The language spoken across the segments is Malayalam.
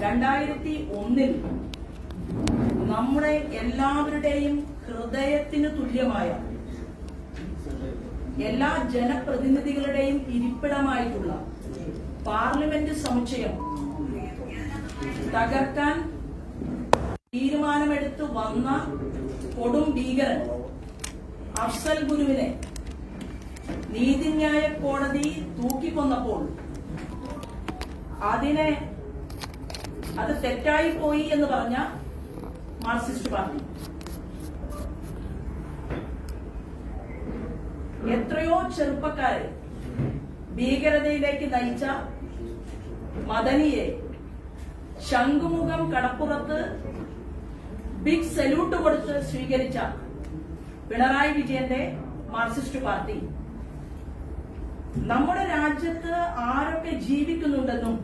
രണ്ടായിരത്തി ഒന്നിൽ നമ്മുടെ എല്ലാവരുടെയും ഹൃദയത്തിന് തുല്യമായ എല്ലാ ജനപ്രതിനിധികളുടെയും ഇരിപ്പിടമായിട്ടുള്ള പാർലമെന്റ് സമുച്ചയം തകർക്കാൻ തീരുമാനമെടുത്ത് വന്ന കൊടും ഭീകരൻ അഫ്സൽ ഗുരുവിനെ നീതിന്യായ കോടതി തൂക്കിക്കൊന്നപ്പോൾ അതിനെ അത് തെറ്റായി പോയി എന്ന് പറഞ്ഞ മാർക്സിസ്റ്റ് പാർട്ടി. എത്രയോ ചെറുപ്പക്കാരെ ഭീകരതയിലേക്ക് നയിച്ച മദനിയെ ശംഖുമുഖം കടപ്പുറത്ത് ബിഗ് സല്യൂട്ട് കൊടുത്ത് സ്വീകരിച്ച പിണറായി വിജയന്റെ മാർക്സിസ്റ്റ് പാർട്ടി. നമ്മുടെ രാജ്യത്ത് ആരൊക്കെ ജീവിക്കുന്നുണ്ടെന്നും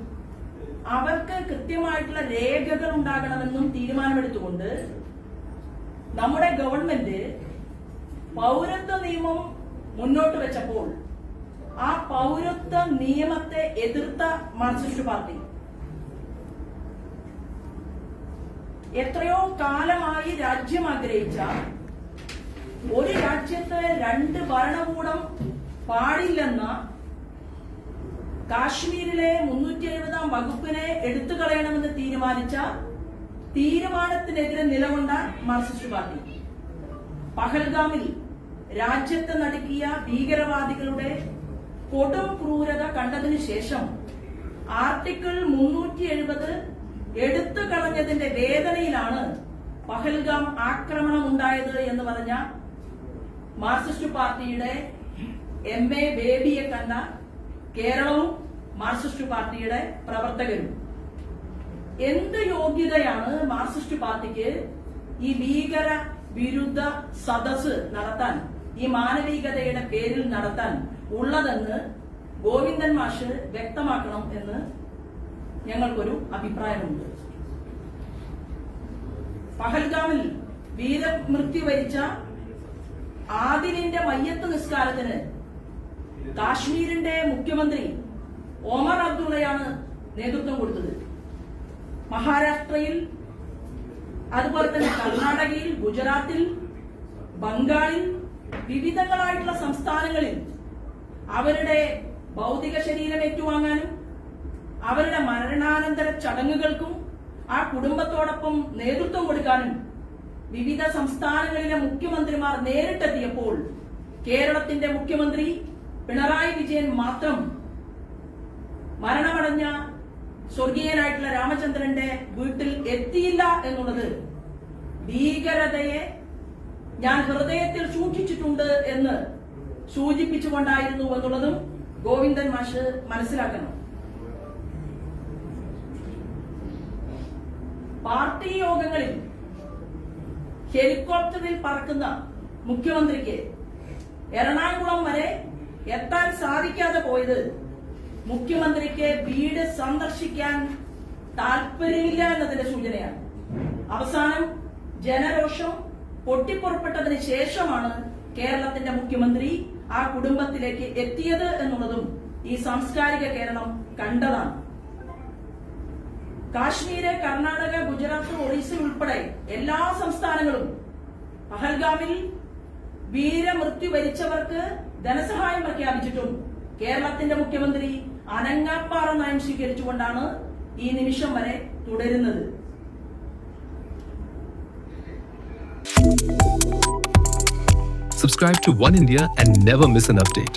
അവർക്ക് കൃത്യമായിട്ടുള്ള രേഖകൾ ഉണ്ടാകണമെന്നും തീരുമാനമെടുത്തുകൊണ്ട് നമ്മുടെ ഗവൺമെന്റ് പൗരത്വ നിയമം മുന്നോട്ട് വെച്ചപ്പോൾ ആ പൗരത്വ നിയമത്തെ എതിർത്ത മാർക്സിസ്റ്റ് പാർട്ടി എത്രയോ കാലമായി രാജ്യം ആഗ്രഹിച്ച ഒരു രാജ്യത്ത് രണ്ട് ഭരണകൂടം പാടില്ലെന്ന കാശ്മീരിലെ മുന്നൂറ്റി എഴുപതാം വകുപ്പിനെ എടുത്തു കളയണമെന്ന് തീരുമാനിച്ച തീരുമാനത്തിനെതിരെ നിലകൊണ്ട മാർക്സിസ്റ്റ് പാർട്ടി. പഹൽഗാമിൽ രാജ്യത്ത് നടുക്കിയ ഭീകരവാദികളുടെ കൊടും ക്രൂരത കണ്ടതിനു ശേഷം ആർട്ടിക്കിൾ മുന്നൂറ്റി എഴുപത് എടുത്തു കളഞ്ഞതിന്റെ വേദനയിലാണ് പഹൽഗാം ആക്രമണം ഉണ്ടായത് എന്ന് പറഞ്ഞ മാർക്സിസ്റ്റ് പാർട്ടിയുടെ എം എ ബേബിയെ കണ്ട കേരളവും മാർക്സിസ്റ്റ് പാർട്ടിയുടെ പ്രവർത്തകരും. എന്ത് യോഗ്യതയാണ് മാർക്സിസ്റ്റ് പാർട്ടിക്ക് ഈ ഭീകര വിരുദ്ധ സദസ് നടത്താൻ ഈ മാനവികതയുടെ പേരിൽ നടത്താൻ ഉള്ളതെന്ന് ഗോവിന്ദൻ മാഷ് വ്യക്തമാക്കണം എന്ന് ഞങ്ങൾക്കൊരു അഭിപ്രായമുണ്ട്. പഹൽഗാമിൽ വീരമൃത്യു വരിച്ച ആദിലിന്റെ മയ്യത്ത് നിസ്കാരത്തിന് കാശ്മീരിന്റെ മുഖ്യമന്ത്രി ഒമർ അബ്ദുള്ളയാണ് നേതൃത്വം കൊടുത്തത്. മഹാരാഷ്ട്രയിൽ അതുപോലെ തന്നെ കർണാടകയിൽ ഗുജറാത്തിൽ ബംഗാളിൽ വിവിധങ്ങളായിട്ടുള്ള സംസ്ഥാനങ്ങളിൽ അവരുടെ ഭൗതിക ശരീരം ഏറ്റുവാങ്ങാനും അവരുടെ മരണാനന്തര ചടങ്ങുകൾക്കും ആ കുടുംബത്തോടൊപ്പം നേതൃത്വം കൊടുക്കാനും വിവിധ സംസ്ഥാനങ്ങളിലെ മുഖ്യമന്ത്രിമാർ നേരിട്ടെത്തിയപ്പോൾ കേരളത്തിന്റെ മുഖ്യമന്ത്രി പിണറായി വിജയൻ മാത്രം മരണമടഞ്ഞ സ്വർഗീയനായിട്ടുള്ള രാമചന്ദ്രന്റെ വീട്ടിൽ എത്തിയില്ല എന്നുള്ളത് ഭീകരതയെ ഞാൻ ഹൃദയത്തിൽ സൂക്ഷിച്ചിട്ടുണ്ട് എന്ന് സൂചിപ്പിച്ചുകൊണ്ടായിരുന്നു എന്നുള്ളതും ഗോവിന്ദൻ മാഷ് മനസ്സിലാക്കണം. പാർട്ടി യോഗങ്ങളിൽ ഹെലികോപ്റ്ററിൽ പറക്കുന്ന മുഖ്യമന്ത്രിക്ക് എറണാകുളം വരെ എത്താൻ സാധിക്കാതെ പോയത്? മുഖ്യമന്ത്രിക്ക് വീട് സന്ദർശിക്കാൻ താല്പര്യമില്ല എന്നതിന്റെ സൂചനയാണ്. അവസാനം ജനരോഷം പൊട്ടിപ്പുറപ്പെട്ടതിന് ശേഷമാണ് കേരളത്തിന്റെ മുഖ്യമന്ത്രി ആ കുടുംബത്തിലേക്ക് എത്തിയത് എന്നുള്ളതും ഈ സാംസ്കാരിക കേരളം കണ്ടതാണ്. കാശ്മീര് കർണാടക ഗുജറാത്ത് ഒറീസ ഉൾപ്പെടെ എല്ലാ സംസ്ഥാനങ്ങളും പഹൽഗാമിൽ വീരമൃത്യു വരിച്ചവർക്ക് ധനസഹായം പ്രഖ്യാപിച്ചിട്ടും കേരളത്തിന്റെ മുഖ്യമന്ത്രി അനങ്ങാപ്പാറ നയം സ്വീകരിച്ചുകൊണ്ടാണ് ഈ നിമിഷം വരെ തുടരുന്നത് Subscribe to One India and never miss an update.